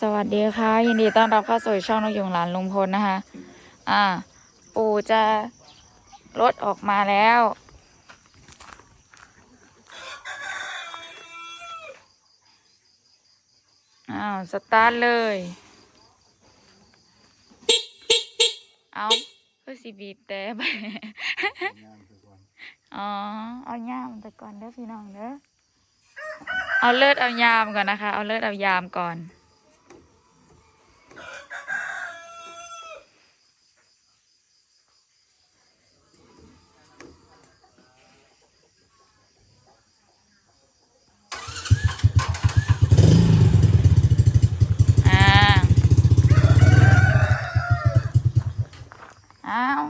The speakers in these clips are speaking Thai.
สวัสดีค่ะ ยินดีต้อนรับเข้าสู่ช่องนกยุงหลานลุงพลนะคะ อ่า ปู่จะรถออกมาแล้ว อ้าว สตาร์ทเลย เอาเพื่อสิบีบแต่ไปอ๋อ เอาย่ามแต่ก่อนเด้อพี่น้องเด้อเอาเลิศเอายามก่อนนะคะ เอาเลิศเอายามก่อน อ่า อ้าว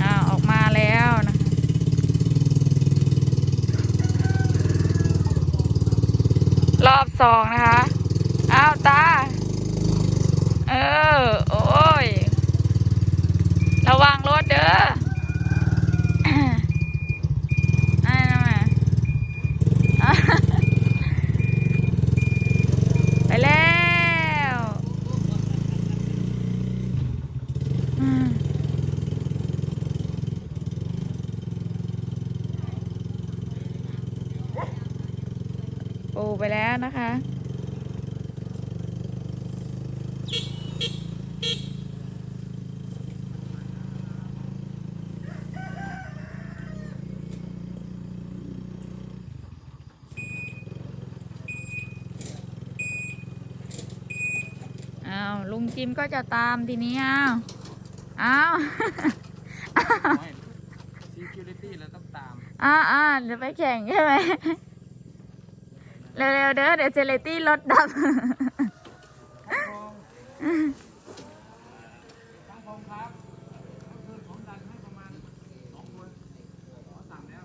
อ่าออกมาแล้วนะคะ สองนะคะ อ้าวตา เออ โอ้ย ระวังรถเด้อ อ่านั่นมาอะไปแล้วอืม ปูไปแล้วนะคะ อ้าว ลุงจิมก็จะตามทีนี้อ้าว อ้าวไม่ security เราต้องตาม อ่าอ่าเดี๋ยวไปแข่งใช่ไหม เร็วๆเด้อเดี๋ยวเซเลตี้รถดับทั้งพงครับก็คือผมดันให้ประมาณสองคนขอสั่งแล้ว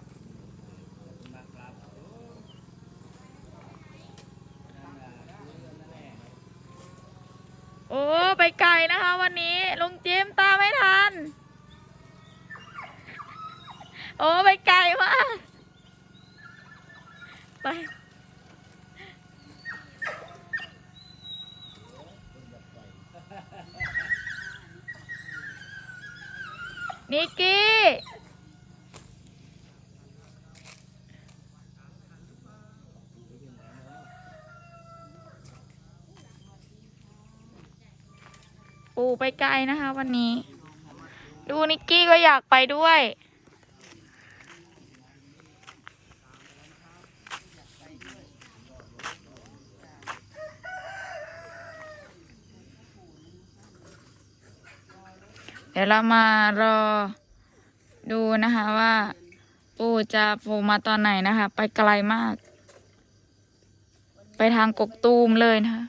นะครับโอ้ ไปไกลนะคะวันนี้ ลุงจิมตามไม่ทัน โอ้ ไปไกลมาก ไป นิกกี้ ปูไปไกลนะคะวันนี้ ดูนิกกี้ก็อยากไปด้วย เดี๋ยวเรามารอดูนะคะว่าปูจะโผล่มาตอนไหนนะคะ ไปไกลมาก ไปทางกกตูมเลยนะคะ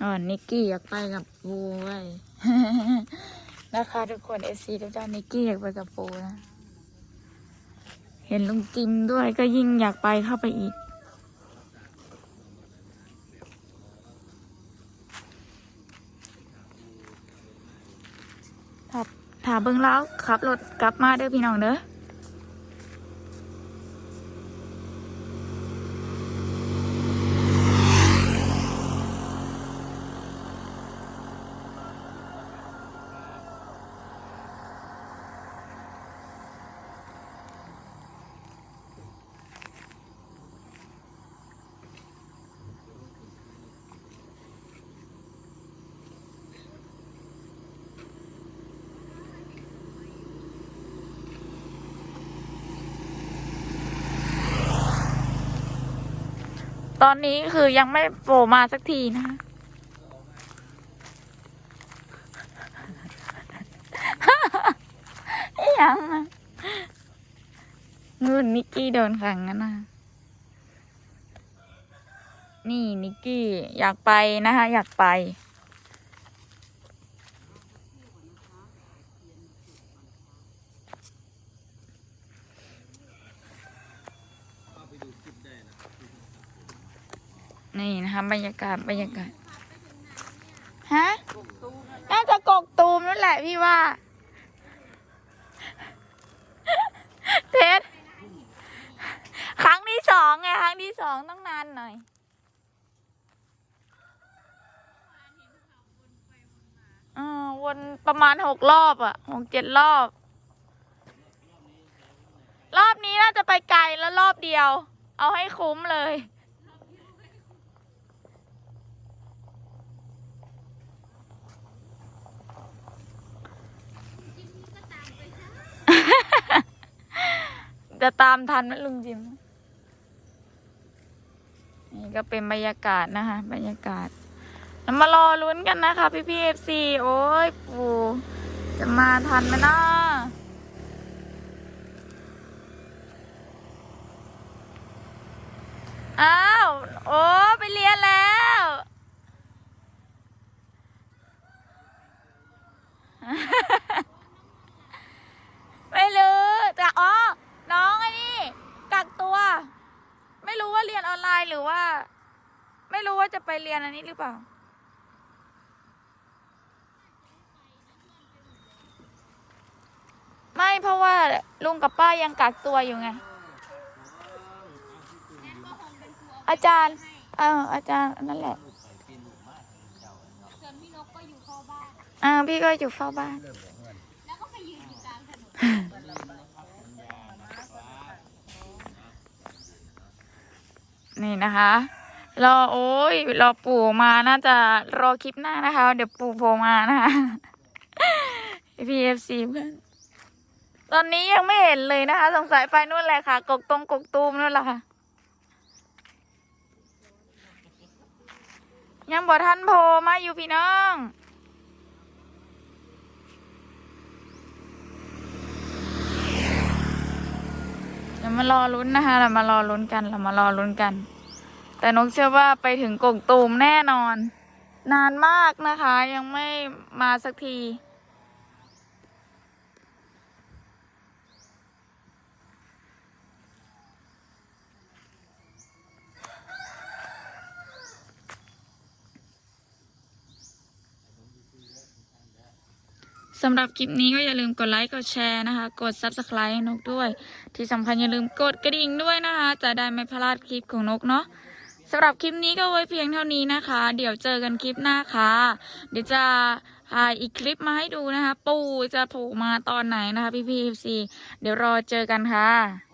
อ๋อนิกกี้อยากไปกับปูไว้ยนะคะทุกคนเอซีทุกท่านนิกกี้อยากไปกับปูนะ เห็นลุงจิมด้วยก็ยิ่งอยากไปเข้าไปอีก ถ้าถ้าเบิ่งแล้วขับรถกลับมาเด้อพี่น้องเด้อ อนนี้คือยังไม่โผล่มาสักทีนะ ยังนุ่นนิกกี้โดนขังนะนี่นิกกี้อยากไปนะคะ อยากไป นี่นะคะบรรยากาศบรรยากาศฮะน่าจะกกตูมนั่นแหละพี่ว่า เทสครั้งที่สองไงครั้งที่สองต้องนานหน่อยออวนประมาณหกรอบอะหกเจ็ดรอบ รอบนี้น่าจะไปไกลแล้วรอบเดียว เอาให้คุ้มเลย จะตามทันไหมลุงจิม นี่ก็เป็นบรรยากาศนะคะ บรรยากาศแล้วมารอลุ้นกันนะคะ พี่พี่เอฟซีโอ้ยปู่จะมาทันไหมนะอ้าว โอ้ไปเรียนแล้ว ไม่รู้แต่อ๋อ น้องไอ้นี่ กักตัว ไม่รู้ว่าเรียนออนไลน์หรือว่า ไม่รู้ว่า จะไปเรียนอันนี้หรือเปล่า ไม่เพราะว่าลุงกับป้ายังกักตัวอยู่ไง อาจารย์ เอออาจารย์นั่นแหละส่วนพี่นกก็อยู่เข้าบ้านอ่าพี่ก็อยู่เฝ้าบ้าน แล้วก็ไปยืนอยู่กลางถนนนี่นะคะ รอโอ้ยรอปู่มาน่าจะรอคลิปหน้านะคะ เดี๋ยวปู่โผล่มานะคะพีเอฟซีเพื่อนตอนนี้ยังไม่เห็นเลยนะคะ สงสัยไปนู่นแหละค่ะ กกตรงกกตูมนู่นแหละค่ะ ยังบอกท่านโผล่มาอยู่พี่น้องเดี๋ยวมารอลุ้นนะคะ เรามารอลุ้นกัน เรามารอลุ้นกัน แต่นกเชื่อว่าไปถึงกกตูมแน่นอน นานมากนะคะ ยังไม่มาสักที สำหรับคลิปนี้ก็อย่าลืมกดไลค์ กดแชร์นะคะ กด Subscribe ให้นกด้วย ที่สำคัญอย่าลืมกดกระดิ่งด้วยนะคะ จะได้ไม่พลาดคลิปของนกเนาะ สำหรับคลิปนี้ก็ไว้เพียงเท่านี้นะคะ เดี๋ยวเจอกันคลิปหน้าค่ะ เดี๋ยวจะถ่ายอีกคลิปมาให้ดูนะคะ ปู่จะโผล่มาตอนไหนนะคะพี่พีเอฟซีเดี๋ยวรอเจอกันค่ะ